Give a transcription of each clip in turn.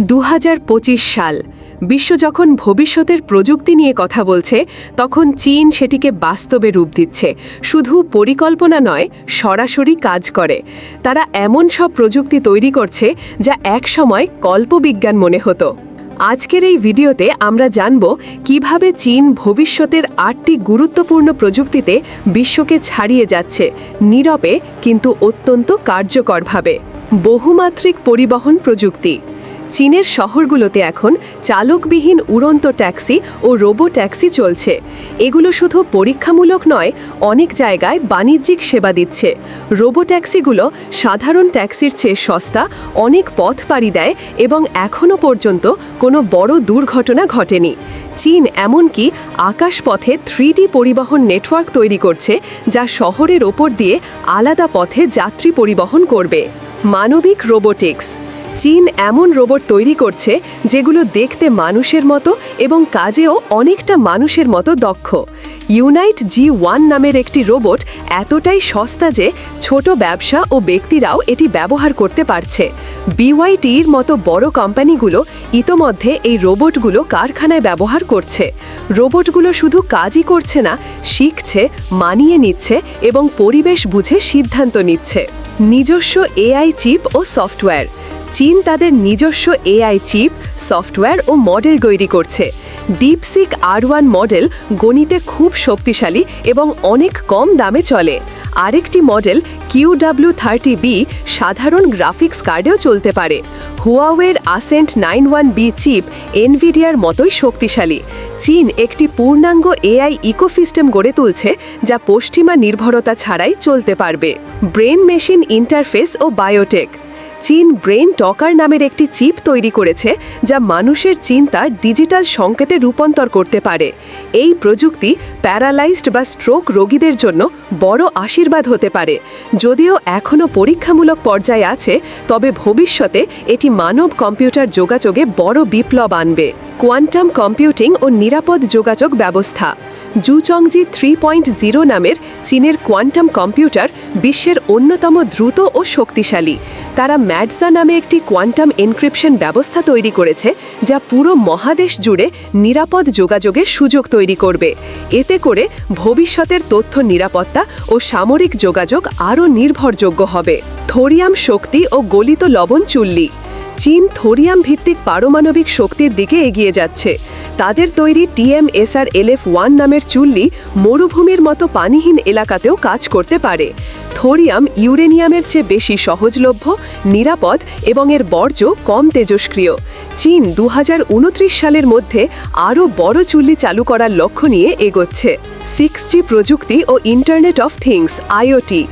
দু হাজার পঁচিশ সাল, বিশ্ব যখন ভবিষ্যতের প্রযুক্তি নিয়ে কথা বলছে, তখন চীন সেটিকে বাস্তবে রূপ দিচ্ছে। শুধু পরিকল্পনা নয়, সরাসরি কাজ করে। তারা এমন সব প্রযুক্তি তৈরি করছে, যা একসময় কল্পবিজ্ঞান মনে হতো। আজকের এই ভিডিওতে আমরা জানব কীভাবে চীন ভবিষ্যতের আটটি গুরুত্বপূর্ণ প্রযুক্তিতে বিশ্বকে ছাড়িয়ে যাচ্ছে, নীরবে কিন্তু অত্যন্ত কার্যকরভাবে। বহুমাত্রিক পরিবহন প্রযুক্তি। চীনের শহরগুলোতে এখন চালকবিহীন উড়ন্ত ট্যাক্সি ও রোবো ট্যাক্সি চলছে। এগুলো শুধু পরীক্ষামূলক নয়, অনেক জায়গায় বাণিজ্যিক সেবা দিচ্ছে। রোবো ট্যাক্সিগুলো সাধারণ ট্যাক্সির চেয়ে সস্তা, অনেক পথ পাড়ি দেয় এবং এখনও পর্যন্ত কোনো বড় দুর্ঘটনা ঘটেনি। চীন এমনকি আকাশপথে থ্রি পরিবহন নেটওয়ার্ক তৈরি করছে, যা শহরের ওপর দিয়ে আলাদা পথে যাত্রী পরিবহন করবে। মানবিক রোবোটিক্স চীন এমন রোবট তৈরি করছে যেগুলো দেখতে মানুষের মতো এবং কাজেও অনেকটা মানুষের মতো দক্ষ। ইউনাইট জি ওয়ান নামের একটি রোবট এতটাই সস্তা যে ছোট ব্যবসা ও ব্যক্তিরাও এটি ব্যবহার করতে পারছে। বিওয়াইটির মতো বড় কোম্পানিগুলো ইতোমধ্যে এই রোবটগুলো কারখানায় ব্যবহার করছে। রোবটগুলো শুধু কাজই করছে না, শিখছে, মানিয়ে নিচ্ছে এবং পরিবেশ বুঝে সিদ্ধান্ত নিচ্ছে। নিজস্ব এআই চিপ ও সফটওয়্যার। চীন তাদের নিজস্ব এআই চিপ, সফটওয়্যার ও মডেল তৈরি করছে। ডিপসিক আর ওয়ান মডেল গণিতে খুব শক্তিশালী এবং অনেক কম দামে চলে। আরেকটি মডেল কিউডাব্লিউ থার্টি বি সাধারণ গ্রাফিক্স কার্ডেও চলতে পারে। হুয়াওয়ের Ascend nine one B chip এনভিডিয়ার মতোই শক্তিশালী। চীন একটি পূর্ণাঙ্গ এআই ইকোসিস্টেম গড়ে তুলছে যা পশ্চিমা নির্ভরতা ছাড়াই চলতে পারবে। ব্রেন মেশিন ইন্টারফেস ও বায়োটেক। চীন ব্রেন টকার নামের একটি চিপ তৈরি করেছে যা মানুষের চিন্তা ডিজিটাল সংকেতে রূপান্তর করতে পারে। এই প্রযুক্তি প্যারালাইজড বা স্ট্রোক রোগীদের জন্য বড় আশীর্বাদ হতে পারে। যদিও এখনও পরীক্ষামূলক পর্যায়ে আছে, তবে ভবিষ্যতে এটি মানব কম্পিউটার যোগাযোগে বড় বিপ্লব আনবে। কোয়ান্টাম কম্পিউটিং ও নিরাপদ যোগাযোগ ব্যবস্থা। জুচংজি থ্রি পয়েন্ট জিরো নামের চীনের কোয়ান্টাম কম্পিউটার বিশ্বের অন্যতম দ্রুত ও শক্তিশালী। তারা ম্যাডসা নামে একটি কোয়ান্টাম এনক্রিপশন ব্যবস্থা তৈরি করেছে, যা পুরো মহাদেশ জুড়ে নিরাপদ যোগাযোগের সুযোগ তৈরি করবে। এতে করে ভবিষ্যতের তথ্য নিরাপত্তা ও সামরিক যোগাযোগ আরও নির্ভরযোগ্য হবে। থোরিয়াম শক্তি ও গলিত লবণ চুল্লি। চীন থোরিয়াম ভিত্তিক পারমাণবিক শক্তির দিকে এগিয়ে যাচ্ছে। তাদের তৈরি টিএমএসআর এলএফ ওয়ান নামের চুল্লি মরুভূমির মতো পানিহীন এলাকাতেও কাজ করতে পারে। থোরিয়াম ইউরেনিয়ামের চেয়ে বেশি সহজলভ্য, নিরাপদ এবং এর বর্জ্য কম তেজস্ক্রিয়। চীন দু হাজার উনত্রিশ সালের মধ্যে আরও বড় চুল্লি চালু করার লক্ষ্য নিয়ে এগোচ্ছে। সিক্স প্রযুক্তি ও ইন্টারনেট অফ থিংস আইওটি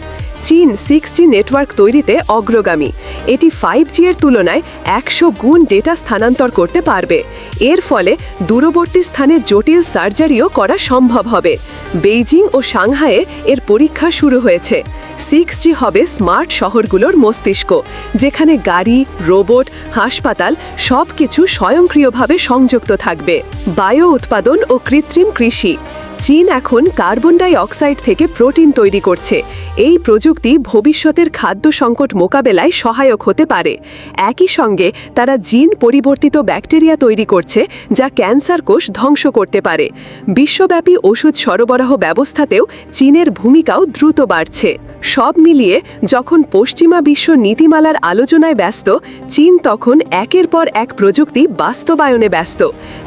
চীন সিক্স জি নেটওয়ার্ক তৈরিতে অগ্রগামী। এটি ফাইভ জি এর তুলনায় একশো গুণ ডেটা স্থানান্তর করতে পারবে। এর ফলে দূরবর্তী স্থানে জটিল সার্জারিও করা সম্ভব হবে। বেইজিং ও সাংহাইয়ে এর পরীক্ষা শুরু হয়েছে। সিক্স জি হবে স্মার্ট শহরগুলোর মস্তিষ্ক, যেখানে গাড়ি, রোবট, হাসপাতাল সব কিছু স্বয়ংক্রিয়ভাবে সংযুক্ত থাকবে। বায়ো উৎপাদন ও কৃত্রিম কৃষি। চীন এখন কার্বন ডাই অক্সাইড থেকে প্রোটিন তৈরি করছে। এই প্রযুক্তি ভবিষ্যতের খাদ্য সংকট মোকাবেলায় সহায়ক হতে পারে। একই সঙ্গে তারা জিন পরিবর্তিত ব্যাকটেরিয়া তৈরি করছে, যা ক্যান্সার কোষ ধ্বংস করতে পারে। বিশ্বব্যাপী ওষুধ সরবরাহ ব্যবস্থাতেও চীনের ভূমিকাও দ্রুত বাড়ছে। সব মিলিয়ে যখন পশ্চিমা বিশ্ব নীতিমালার আলোচনায় ব্যস্ত, চীন তখন একের পর এক প্রযুক্তি বাস্তবায়নে ব্যস্ত।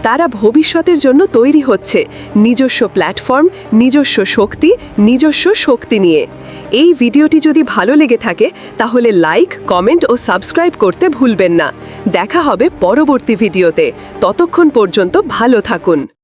তারা ভবিষ্যতের জন্য তৈরি হচ্ছে নিজস্ব প্ল্যাটফর্ম নিজস্ব শক্তি নিজস্ব শক্তি নিয়ে। এই ভিডিওটি যদি ভালো লেগে থাকে, তাহলে লাইক, কমেন্ট ও সাবস্ক্রাইব করতে ভুলবেন না। দেখা হবে পরবর্তী ভিডিওতে। ততক্ষণ পর্যন্ত ভালো থাকুন।